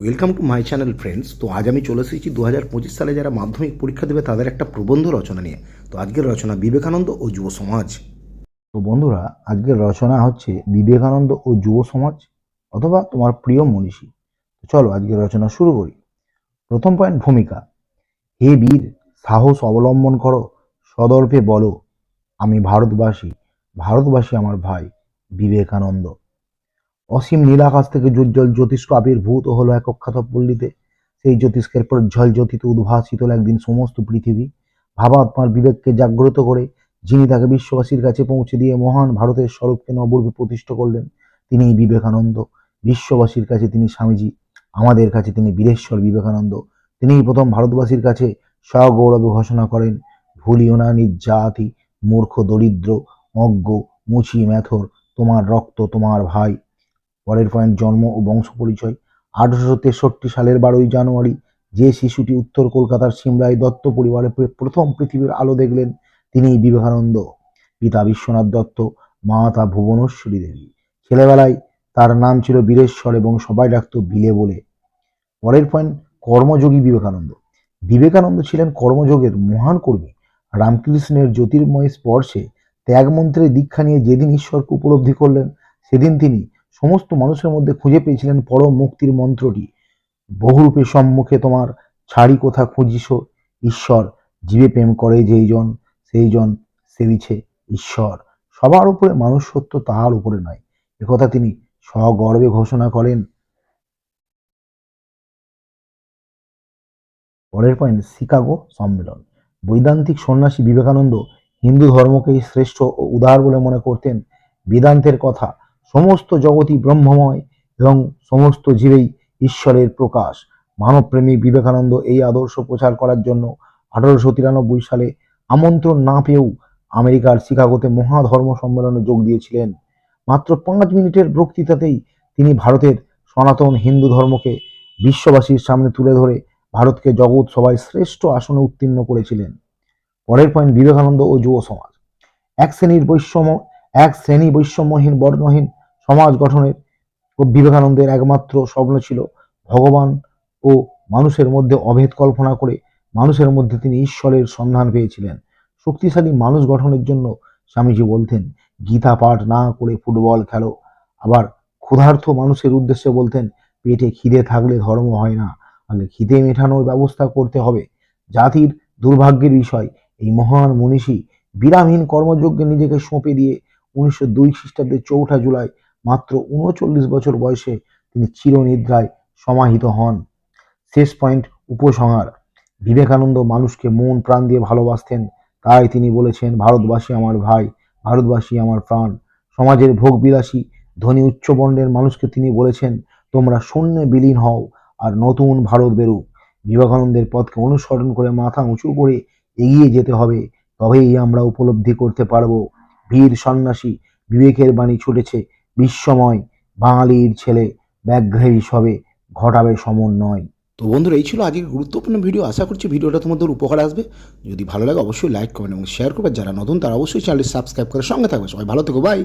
Welcome to my channel friends তো আজ আমি চলে এসেছি দু হাজার পঁচিশ সালে যারা মাধ্যমিক পরীক্ষা দেবে, তাদের একটা প্রবন্ধ রচনা নিয়ে। তো আজকের রচনা বিবেকানন্দ ও যুব সমাজ। তো বন্ধুরা, আজকের রচনা হচ্ছে বিবেকানন্দ ও যুব সমাজ অথবা তোমার প্রিয় মনীষী। তো চলো আজকের রচনা শুরু করি। প্রথম পয়েন্ট ভূমিকা। হে বীর, সাহস অবলম্বন করো, সদর্পে বলো, আমি ভারতবাসী ভারতবাসী আমার ভাই, বিবেকানন্দ। অসীম নীল আকাশ থেকে জ্যোজ্জ্বল জ্যোতিষ্ক আবির্ভূত হলো এক অখ্যাত পল্লীতে। সেই জ্যোতিষ্কের পর প্রজ্জ্বল জ্যোতিতে উদ্ভাসিত হলো একদিন সমস্ত পৃথিবী। ভাবাত্মার বিবেককে জাগ্রত করে যিনি তাকে বিশ্ববাসীর কাছে পৌঁছে দিয়ে মহান ভারতের স্বরূপকে নবরূপে প্রতিষ্ঠা করলেন, তিনিই বিবেকানন্দ। বিশ্ববাসীর কাছে তিনি স্বামীজি, আমাদের কাছে তিনি বীরেশ্বর বিবেকানন্দ। তিনিই প্রথম ভারতবাসীর কাছে সগৌরবে ঘোষণা করেন, ভুলিও না নিজ জাতি মূর্খ, দরিদ্র, অজ্ঞ মুচি মেথর তোমার রক্ত, তোমার ভাই। পরের পয়েন্ট জন্ম ও বংশ পরিচয়। আঠারোশো তেষট্টি সালের বারোই জানুয়ারি যে শিশুটি উত্তর কলকাতার সিমলায় দত্ত পরিবারে প্রথম পৃথিবীর আলো দেখলেন, তিনি বিবেকানন্দ। পিতা বিশ্বনাথ দত্ত, মাতা ভুবনেশ্বরী দেবী। ছেলেবেলায় তার নাম ছিল বীরেশ্বর এবং সবাই ডাকত বিলে বলে। পরের পয়েন্ট কর্মযোগী বিবেকানন্দ। বিবেকানন্দ ছিলেন কর্মযোগের মহান কর্মী। রামকৃষ্ণের জ্যোতির্ময় স্পর্শে ত্যাগমন্ত্রের দীক্ষা নিয়ে যেদিন ঈশ্বরকে উপলব্ধি করলেন, সেদিন তিনি সমস্ত মানুষের মধ্যে খুঁজে পেয়েছিলেন পরম মুক্তির মন্ত্রটি। বহুরূপে সম্মুখে তোমার ছাড়ি কোথা খুঁজিস? ঈশ্বর, জীবে প্রেম করে যেই জন সেই জন সেবিছে ঈশ্বর। সবার উপরে মানুষ সত্য তাহার উপরে নয় একথা তিনি সগর্বে ঘোষণা করেন। পরের পয়েন্ট শিকাগো সম্মেলন। বৈদান্তিক সন্ন্যাসী বিবেকানন্দ হিন্দু ধর্মকেই শ্রেষ্ঠ ও উদার বলে মনে করতেন। বেদান্তের কথা সমস্ত জগৎই ব্রহ্মময় এবং সমস্ত জীবেই ঈশ্বরের প্রকাশ। মানবপ্রেমিক বিবেকানন্দ এই আদর্শ প্রচার করার জন্য আঠারোশো তিরানব্বই সালে আমন্ত্রণ না পেয়েও আমেরিকার শিকাগোতে মহাধর্ম সম্মেলনে যোগ দিয়েছিলেন। মাত্র পাঁচ মিনিটের বক্তৃতাতেই তিনি ভারতের সনাতন হিন্দু ধর্মকে বিশ্ববাসীর সামনে তুলে ধরে ভারতকে জগৎ সবাই শ্রেষ্ঠ আসনে উত্তীর্ণ করেছিলেন। পরের পয়েন্ট, বিবেকানন্দ ও যুব সমাজ। এক শ্রেণির বৈষম্য এক শ্রেণি বৈষম্যহীন, বর্ণহীন সমাজ গঠনের বিবেকানন্দের একমাত্র স্বপ্ন ছিল ভগবান ও মানুষের মধ্যে অভেদ কল্পনা করে মানুষের মধ্যে তিনি ঈশ্বরের সন্ধান পেয়েছিলেন। শক্তিশালী মানুষ গঠনের জন্য স্বামীজি বলতেন, গীতা পাঠ না করে ফুটবল খেলো। আবার ক্ষুধার্ত মানুষের উদ্দেশ্যে বলতেন, পেটে খিদে থাকলে ধর্ম হয় না তাহলে খিদে মেটানোর ব্যবস্থা করতে হবে। জাতির দুর্ভাগ্যের বিষয়, এই মহান মনীষী বিরামহীন কর্মযজ্ঞে নিজেকে সঁপে দিয়ে উনিশশো দুই খ্রিস্টাব্দে চৌঠা জুলাই উনচল্লিশ বছর বয়সে তিনি চিরনিদ্রায় সমাহিত হন। শেষ পয়েন্ট উপসংহার। বিবেকানন্দ মানুষকে মন প্রাণ দিয়ে ভালোবাসতেন, তাই তিনি বলেছেন, ভারতবাসী আমার ভাই, ভারতবাসী আমার প্রাণ। সমাজের ভোগবিলাসী, ধনী, উচ্চবর্ণের মানুষকে তিনি বলেছেন, তোমরা শূন্যে বিলীন হও আর নতুন ভারত বেরুক বিবেকানন্দের পথকে অনুসরণ করে মাথা উঁচু করে এগিয়ে যেতে হবে, তবেই আমরা উপলব্ধি করতে পারব। বীর সন্ন্যাসী বিবেকের বাণী ছুটেছে বিশ্বময় বাঙালির ছেলে ব্যাঘ্রেই হিসাবে ঘটাবে সমন্বয় তো বন্ধুরা, এই ছিল আজকের গুরুত্বপূর্ণ ভিডিও। আশা করছি ভিডিওটা তোমাদের উপকার আসবে। যদি ভালো লাগে, অবশ্যই লাইক করবেন এবং শেয়ার করবেন যারা নতুন, তারা অবশ্যই চ্যানেলটি সাবস্ক্রাইব করে সঙ্গে থাকবে। সবাই ভালো থেকো বাই